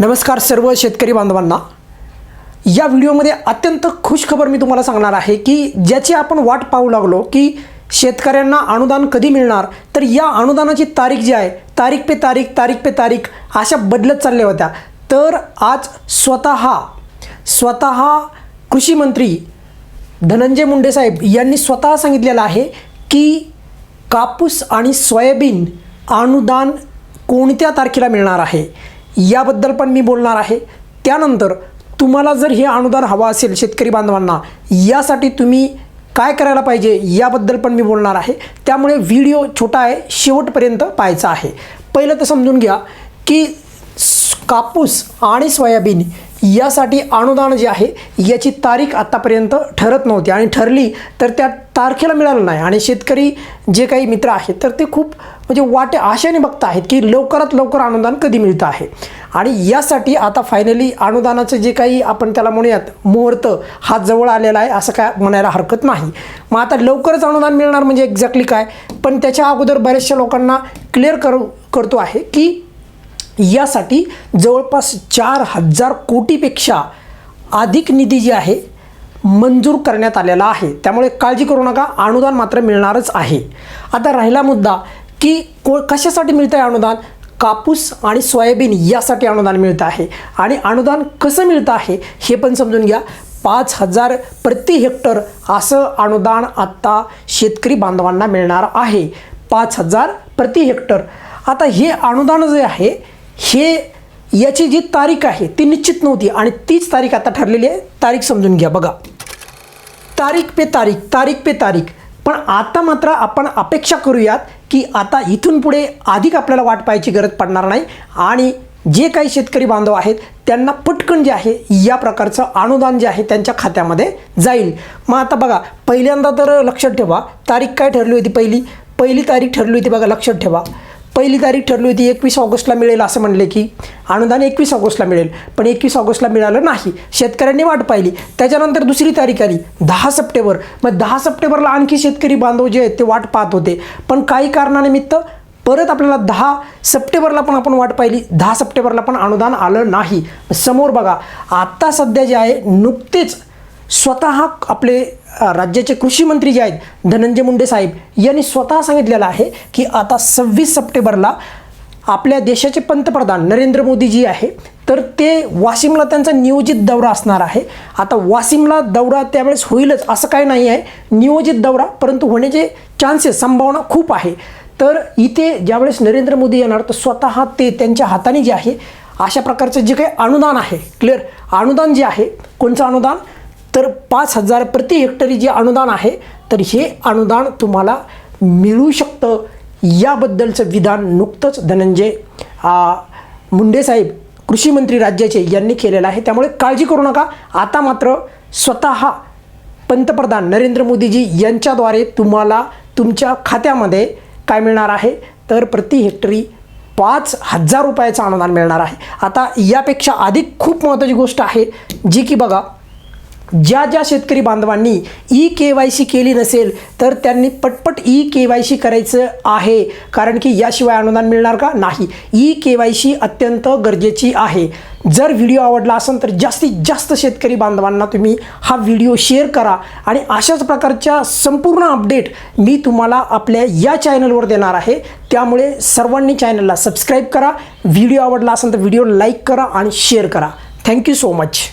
नमस्कार सर्व शेतकरी बांधवांना. या व्हिडिओमध्ये अत्यंत खुश खबर मी तुम्हाला सांगणार आहे की ज्याची आपण वाट पाहू लागलो की शेतकऱ्यांना अनुदान कधी मिळणार तर या अनुदानाची तारीख जी आहे तारीख पे तारीख तारीख पे तारीख अशा बदलत चालल्या होत्या. तर आज स्वतः स्वतः कृषी मंत्री धनंजय मुंडे साहेब यांनी स्वतः सांगितलेलं आहे की कापूस आणि सोयाबीन अनुदान कोणत्या तारखेला मिळणार आहे? याबद्दल पण मी बोलणार आहे. त्यानंतर तुम्हाला जर हे अनुदान हवं असेल शेतकरी बांधवांना यासाठी तुम्ही काय करायला पाहिजे याबद्दल पण मी बोलणार आहे. त्यामुळे व्हिडिओ छोटा आहे शेवटपर्यंत पाहायचा आहे. पहिलं तर समजून घ्या की कापूस आणि सोयाबीन यासाठी अनुदान जे आहे याची तारीख आत्तापर्यंत ठरत नव्हती आणि ठरली तर त्या तारखेला मिळालं नाही. आणि शेतकरी जे काही मित्र आहेत तर ते खूप म्हणजे वाटे आशेने बघत आहेत की लवकरात लवकर अनुदान कधी मिळतं आहे. आणि यासाठी आता फायनली अनुदानाचं जे काही आपण त्याला म्हणूयात मुहूर्त हा जवळ आलेला आहे असं काय म्हणायला हरकत नाही. मग आता लवकरच अनुदान मिळणार म्हणजे एक्झॅक्टली काय? पण त्याच्या अगोदर बऱ्याचशा लोकांना क्लिअर करू करतो आहे की यासाठी जवळपास चार हजार कोटीपेक्षा अधिक निधी जी आहे मंजूर करण्यात आलेला आहे. त्यामुळे काळजी करू नका अनुदान मात्र मिळणारच आहे. आता राहिला मुद्दा की को कशासाठी मिळतं आहे अनुदान? कापूस आणि सोयाबीन यासाठी अनुदान मिळतं आहे. आणि अनुदान कसं मिळतं आहे हे पण समजून घ्या. पाच हजार प्रति हेक्टर असं अनुदान आत्ता शेतकरी बांधवांना मिळणार आहे. पाच हजार प्रति हेक्टर. आता हे अनुदान जे आहे हे याची जी तारीख आहे ती निश्चित नव्हती. आणि तीच तारीख आता ठरलेली आहे. तारीख समजून घ्या बघा. तारीख पे तारीख तारीख पे तारीख. पण आता मात्र आपण अपेक्षा करूयात की आता इथून पुढे अधिक आपल्याला वाट पाहायची गरज पडणार नाही. आणि जे काही शेतकरी बांधव आहेत त्यांना पटकन जे आहे या प्रकारचं अनुदान जे आहे त्यांच्या खात्यामध्ये जाईल. मग आता बघा पहिल्यांदा तर लक्षात ठेवा तारीख काय ठरली होती पहिली? पहिली तारीख ठरली होती बघा लक्षात ठेवा. पहिली तारीख ठरली होती एकवीस ऑगस्टला मिळेल असं म्हणले की अनुदान एकवीस ऑगस्टला मिळेल पण एकवीस ऑगस्टला मिळालं नाही. शेतकऱ्यांनी वाट पाहिली. त्याच्यानंतर दुसरी तारीख आली दहा सप्टेंबर. मग दहा सप्टेंबरला आणखी शेतकरी बांधव जे आहेत ते वाट पाहत होते. पण काही कारणानिमित्त परत आपल्याला दहा सप्टेंबरला पण आपण वाट पाहिली. दहा सप्टेंबरला पण अनुदान आलं नाही. समोर बघा आत्ता सध्या जे आहे नुकतेच स्वतः आपले राज्याचे कृषी मंत्री जे आहेत धनंजय मुंडे साहेब यांनी स्वतः सांगितलेलं आहे की आता सव्वीस सप्टेंबरला आपल्या देशाचे पंतप्रधान नरेंद्र मोदी जी आहे तर ते वाशिमला त्यांचा नियोजित दौरा असणार आहे. आता वाशिमला दौरा त्यावेळेस होईलच असं काही नाही आहे. नियोजित दौरा परंतु होण्याचे चान्सेस संभावना खूप आहे. तर इथे ज्यावेळेस नरेंद्र मोदी येणार तर स्वतः ते त्यांच्या हाताने जे आहे अशा प्रकारचं जे काही अनुदान आहे क्लिअर अनुदान जे आहे कोणचं अनुदान? तर पाच हजार प्रति हेक्टरी जे अनुदान आहे तर हे अनुदान तुम्हाला मिळू शकतं. याबद्दलचं विधान नुकतंच धनंजय मुंडेसाहेब कृषीमंत्री कृषी मंत्री राज्याचे यांनी केलेलं आहे. त्यामुळे काळजी करू नका. आता मात्र स्वतः पंतप्रधान नरेंद्र मोदीजी यांच्याद्वारे तुम्हाला तुमच्या खात्यामध्ये काय मिळणार आहे? तर प्रति हेक्टरी पाच हजार रुपयाचं अनुदान मिळणार आहे. आता यापेक्षा अधिक खूप महत्त्वाची गोष्ट आहे जी की बघा ज्या ज्या शेतकरी बांधवांनी ई के वाय सी केली नसेल तर त्यांनी पटपट ई के वाय सी करायचं आहे. कारण की याशिवाय अनुदान मिळणार का? नाही. ई के वाय सी अत्यंत गरजेची आहे. जर व्हिडिओ आवडला असेल तर जास्तीत जास्त शेतकरी बांधवांना तुम्ही हा व्हिडिओ शेअर करा. आणि अशाच प्रकारच्या संपूर्ण अपडेट मी तुम्हाला आपल्या या चॅनलवर देणार आहे. त्यामुळे सर्वांनी चॅनलला सबस्क्राईब करा. व्हिडिओ आवडला असेल तर व्हिडिओ लाईक करा आणि शेअर करा. Thank you so much.